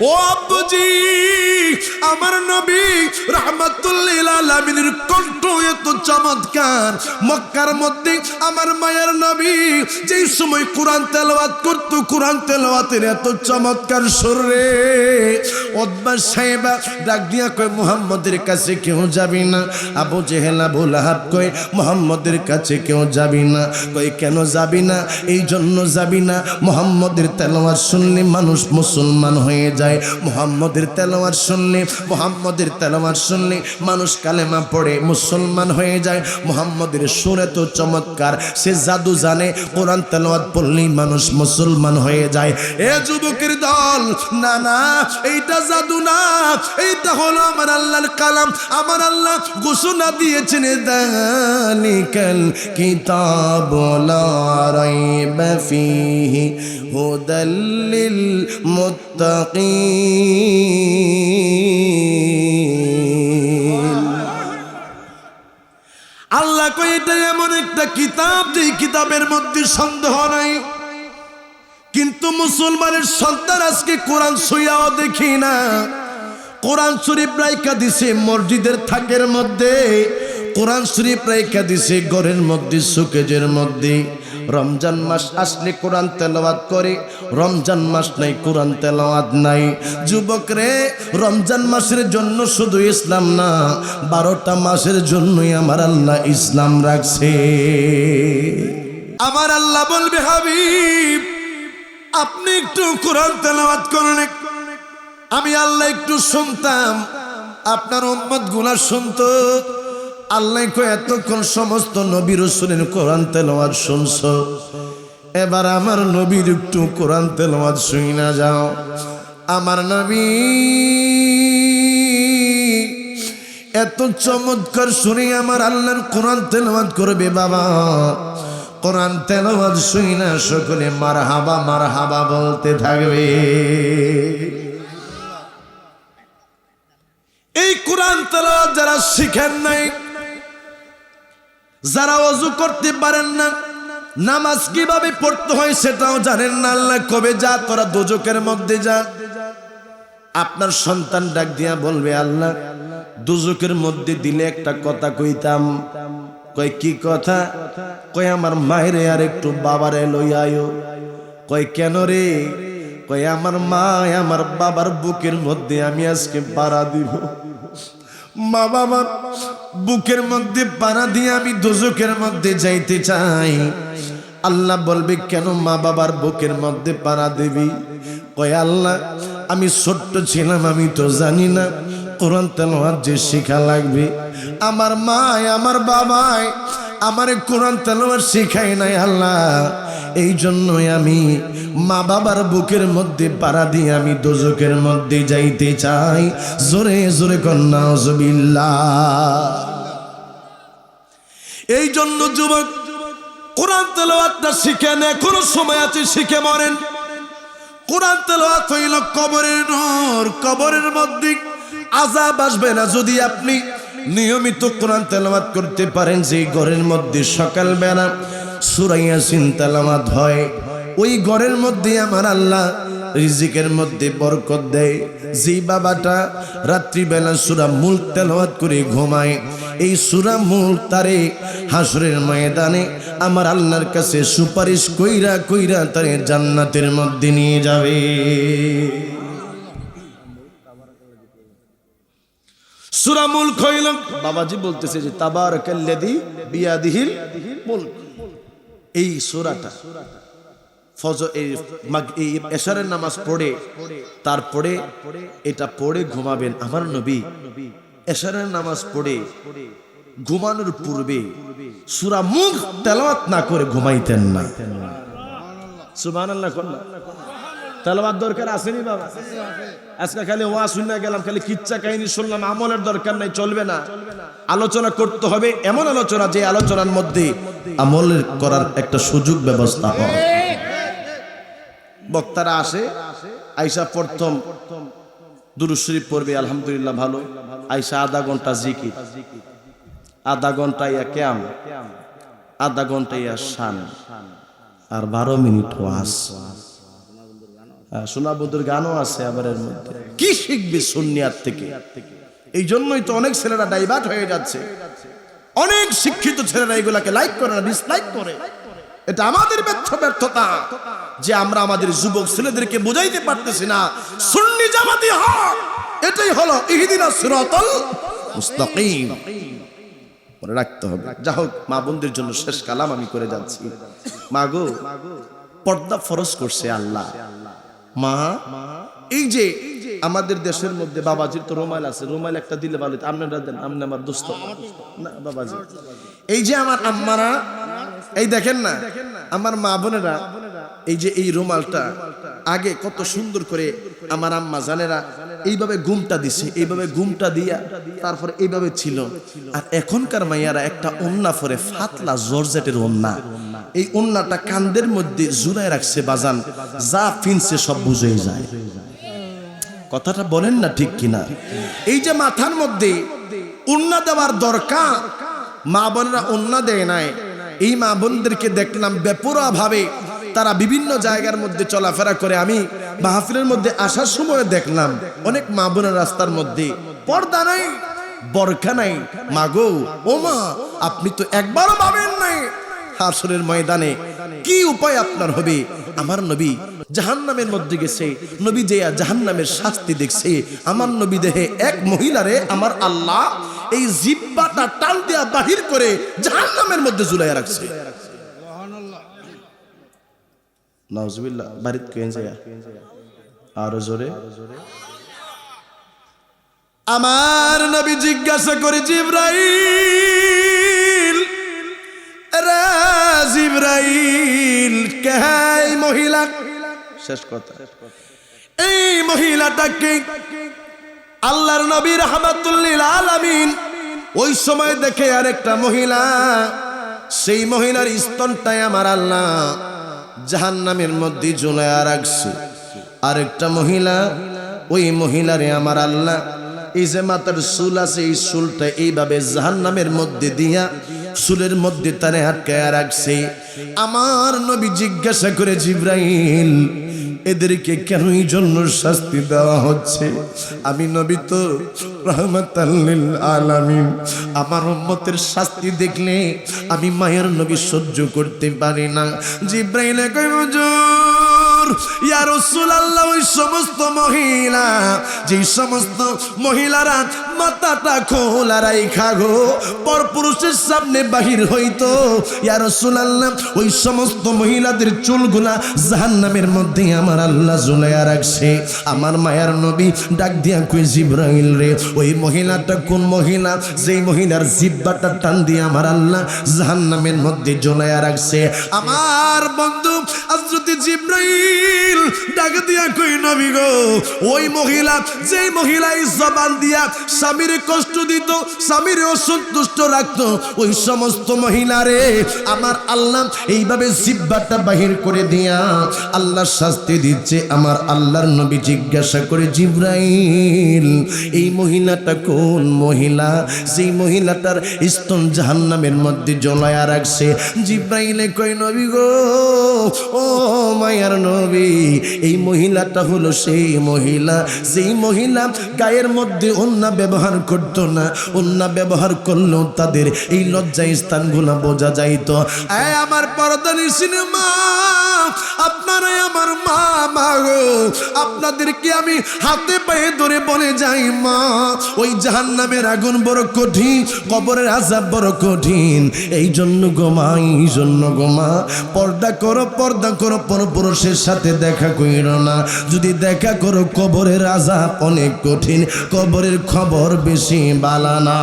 ও আব্বুজি! আমার নবী রহমাতুল্লিল আলামিনের কণ্ঠ এত চমৎকার। মক্কার মধ্যে আমার মায়ের নবী যেই সময় কোরআন তেলাওয়াত করতো, কোরআন তেলাওয়াতের এত চমৎকার সুরে অদ্বা সাহেবা ডাক দিয়া কয়, মুহাম্মদের কাছে কেউ যাবি না? আবু জেহেল লাহাব কয়, মুহাম্মদের কাছে কেউ যাবি না। কয়, কেন যাবি না? এই জন্য যাবি না। মুহাম্মদের তেলাওয়াত শুনলে মানুষ মুসলমান হয়ে যায়। মুহাম্মদের তেলাওয়াত শুনলে মুহাম্মদের তেলাওয়াত শুনলে মানুষ কালেমা পড়ে মুসলমান হয়ে যায়। মুহাম্মদের সুরে তো চমৎকার, সে জাদু জানে, কোরআন তেলাওয়াত পড়লেই মানুষ মুসলমান হয়ে যায়। এ যুবকের দল, না না, এইটা জাদু না, এইটা হলো আমার আল্লাহর কালাম। আমার আল্লাহ ঘোষণা দিয়েছেন দালিকাল কিতাব লা রাইবা মুত্তাকিন। কই এটা এমন একটা কিতাব যে কিতাবের মধ্যে সন্দেহ নাই। কিন্তু মুসলমানের সন্তান আজকে কোরআন সইয়াও দেখি না। কোরআন শরীফ রাইকা দিছে মসজিদের থাকের মধ্যে, কোরআন শরীফ রাইকা দিছে ঘরের মধ্যে, সুকেজের মধ্যে। রমজান মাস আসলে কোরআন তেলাওয়াত করে, রমজান মাস নাই, কোরআন তেলাওয়াত নাই। যুবক রে রমজান মাসের জন্য শুধু ইসলাম না, বারোটা মাসের জন্যই আমার আল্লাহ ইসলাম রাখছে। আমার আল্লাহ বলবে, হাবিব, আপনি একটু কোরআন তেলাওয়াত করেন। আমি আল্লাহ একটু শুনতাম, আপনার উম্মতগুলা শুনতো। আল্লাহ এতক্ষণ সমস্ত নবী রসুলের কোরআন তেলাওয়াত শুনছ। এবার আমার নবীর একটু কোরআন তেলাওয়াত শুই না যাও। আমার নবী, এত চমৎকার শুনে আমার আল্লাহর কোরআন তেলাওয়াত করবে বাবা। কোরআন তেলাওয়াত শুই না, সকলে মার হাবা মার হাবা বলতে থাকবে। এই কোরআন তেলাওয়াত যারা শিখেন নাই যারা অজু করতে পারেন না, নামাজ কীভাবে পড়তে হয় সেটাও জানেন না আল্লাহ, কবে যা তোরা দুজকের মধ্যে যা। আপনার সন্তান ডাক দিয়া বলবে, আল্লাহ, দুজকের মধ্যে দিলে একটা কথা কইতাম। কয়, কি কথা? কয়, আমার মায়ের আর একটু বাবারে আয়ো। কয়, কেন রে? কয়, আমার মা, আমার বাবার বুকের মধ্যে আমি আজকে পাড়া দিব। মা বাবার বুকের মধ্যে পাড়া দিয়ে আমি দোজকের মধ্যে যাইতে চাই। আল্লাহ বলবে, কেন মা বাবার বুকের মধ্যে পাড়া দেবি? কয়, আল্লাহ, আমি ছোট্ট ছিলাম, আমি তো জানি না। কোরআন তেলোয়ার যে শেখা লাগবে। আমার মা আমার বাবাই আমার কোরআন তেলোয়ার শেখায় নাই, আল্লাহ। এই জন্যই আমি মা বাবার বুকের মধ্যে পাড়া দিয়ে আমি দোজকের মধ্যে যাইতে চাই। জোরে জোরে কন্যা জবিল্লা এই জন্য যুবক, কোরআন তেলাওয়াতটা শিখেন এখনও সময় আছে শিখে মরেন। কোরআন তেলাওয়াত হইল কবরের নূর, কবরের মধ্যে আজাব আসবে না। যদি আপনি নিয়মিত কোরআন তেলাওয়াত করতে পারেন যে ঘরের মধ্যে সকালবেলা সুরাইয়া সিন তেলাওয়াত হয়। ওই ঘরের মধ্যে আমার আল্লাহ রিজিকের মধ্যে বরকত দেয়। যে বাবাটা রাত্রিবেলা সুরা মূল তেলাওয়াত করে ঘুমায়, এই সুরা মূল তারে হাসরের ময়দানে আমার আল্লাহর কাছে সুপারিশ কইরা কইরা তারে জান্নাতের মধ্যে নিয়ে যাবে। সুরা মুল্ক হইল বাবাজি বলতেছে যে তাবার কাল্লাদি বিয়াদিহিল মুল্ক। এই সুরাটা। এশারের নামাজ পড়ে, তারপরে এটা পড়ে ঘুমাবেন আমার নবী। এশারের নামাজ পড়ে ঘুমানোর পূর্বে সুরা মুখ তেলাওয়াত না করে ঘুমাইতেন না। সুবহানাল্লাহ কন্যা দরকার আসেনি বাবা। আজকে খালি ওয়া শুনে গেলাম, খালি কিচ্ছা কাহিনী শুনলাম, আমলের দরকার নাই, চলবে না। আলোচনা করতে হবে এমন আলোচনা যে আলোচনার মধ্যে আমলের করার একটা সুযোগ ব্যবস্থা হয়। বক্তারা আসে, আইসা প্রথম দুরুশরীফ পড়বে, আলহামদুলিল্লাহ ভালো। আইসা আধা ঘণ্টা জিকির। আধা ঘণ্টা ইয়া ক্যাম, আধা ঘণ্টা ইয়া শান, আর বারো মিনিট ওয়াস সোনাবুদুর গানও আছে আবার এর মধ্যে। কি শিখবে সুন্নিয়ার থেকে? এই জন্যই তো অনেক ছেলেরা ডাইভার্ট হয়ে যাচ্ছে। অনেক শিক্ষিত ছেলেরা এগুলাকে লাইক করে না ডিসলাইক করে। এটা আমাদের ব্যর্থ ব্যর্থতা যে আমরা আমাদের যুবক ছেলেদেরকে বুঝাইতে পারতেছি না। সুন্নি জামাতি হক, এটাই হলো ইহদিনা সিরাতাল মুস্তাকিম। মনে রাখতে হবে। যা হোক, মা বোনদের জন্য শেষ কালাম আমি করে যাচ্ছি। মা গো, পর্দা ফরজ করছে আল্লাহ। মা, এই যে আমাদের দেশের মধ্যে বাবাজির তো রুমাল আছে, রুমাল একটা দিলে ভালো আপনারা দেন, আপনি আমার দোস্ত। না, বাবাজি। এই যে আমার আম্মারা, এই দেখেন না, আমার মা বোনেরা, এই যে এই রুমালটা, আগে কত সুন্দর করে আমার আম্মা জানেরা এইভাবে গুমটা দিছে এইভাবে গুমটা দিয়া তারপরে এইভাবে ছিল। আর এখনকার মাইয়ারা একটা ওন্না পরে ফাতলা জর্জেটের ওন্না। এই ওন্নাটা কান্দের মধ্যে জুড়ায় রাখছে বাজান যা ফিনছে সব বুঝে যায়। কথাটা বলেন না ঠিক কিনা? এই যে মাথার মধ্যে উন্না দেওয়ার দরকার মা বোনেরা উন্না দেয় নাই। এই মা বোনদেরকে দেখলাম বেপরা ভাবে তারা বিভিন্ন জায়গার মধ্যে চলাফেরা করে। আমি মাহফিলের মধ্যে আসার সময় দেখলাম, অনেক মা বোনের রাস্তার মধ্যে, পর্দা নাই, বরখা নাই। মাগো, ও মা, আপনি তো একবারও ভাবেন নাই হাসরের ময়দানে কি উপায় আপনার হবে? আমার নবী জাহান্নামের মধ্যে গেছে, নবী যে জাহান্নামের শাস্তি দেখছে। আমার নবী দেহে এক মহিলারে আমার আল্লাহ এই জিব্বাটা টান দিয়া বাহির করে জাহান্নামের মধ্যে জুলাইয়া রাখছে। নাউজুবিল্লাহ, বাড়িত কেন যায় আরও জোরে। আমার নবী জিজ্ঞাসা করে, জিব্রাইল জিব্রাইল, কে এই মহিলা? শেষ কথা। এই মহিলাটাকে আল্লাহর নবী রহমাতুল্লিল আলামিন ওই সময় দেখে আরেকটা মহিলা, সেই মহিলার স্তনটাই আমার আল্লাহ। জাহান্নামের মধ্যে ঝুলাইয়া রাখছি। আরেকটা মহিলা, ওই মহিলারে আমার আল্লাহ, এই যে মাতার চুল আছে, এই চুলটা এইভাবে জাহান নামের মধ্যে দিয়া, চুলের মধ্যে তারে হাটকায় রাখছে। আমার নবী জিজ্ঞাসা করে জিব্রাইল এদেরকে কেন এই জন্য শাস্তি দেওয়া হচ্ছে? আমি নবী তো রহমতাল্লিল আলামিন। আমার উম্মতের শাস্তি দেখলে আমি মায়ের নবী সহ্য করতে পারি না। জিব্রাইলে হুজুর, ইয়া রাসূলুল্লাহ, ওই সমস্ত মহিলা যে সমস্ত মহিলারা মাথাটা খোলা রাইখা গো। পরপুরুষের সামনে বাহির হইতো। ইয়া রাসূলুল্লাহ, ওই সমস্ত মহিলাদের চুলগুলা জাহান্নামের মধ্যে আমার আল্লাহ ঝুলাইয়া রাখছে। আমার মায়ার নবী ডাক দিয়া কই জিব্রাইল রে, ওই মহিলাটা কোন মহিলা? যেই মহিলার জিব্বাটা টান দিয়ে আমার আল্লাহ জাহান্নামের মধ্যে ঝুলাইয়া রাখছে। আমার বন্ধু হযরত জিব্রাইল ডাক দিয়া কই নবী গো? ওই মহিলা, যেই মহিলা এই জবান দিয়া স্বামীর কষ্ট দিত স্বামীর অসন্তুষ্ট রাখতো, ওই সমস্ত মহিলারে আমার আল্লাহ এইভাবে জিব্বাটা বাহির করে দিয়া আল্লাহ শাস্তি দিচ্ছে, আমার আল্লাহর নবী জিজ্ঞাসা করে জিব্রাইল, এই মহিলাটা কোন মহিলা? যেই মহিলাটার স্তন জাহান্নামের মধ্যে জ্বলায়া রাখছে, জিব্রাইলে কই নবী গো, ও মায়ার নবী মহিলাটা হলো সেই মহিলা। যেই মহিলা গায়ের মধ্যে অন্য ব্যবহার করত না অন্য ব্যবহার করলেও তাদের এই লজ্জা স্থানগুলো বোঝা যাইতো। আমার পরদানি সিনেমা আপনারাই আমার মা মা গো, আপনাদেরকে আমি হাতে পায়ে ধরে বলে যাই মা, ওই জাহান্নামের আগুন বড় কঠিন, কবরের আজাব বড় কঠিন। এই জন্য গোমা এই জন্য গোমা পর্দা করো পর্দা করো, পরপুরুষের সাথে দেখা না। যদি দেখা করো কবরের আজাব অনেক কঠিন কবরের খবর বেশি বালানা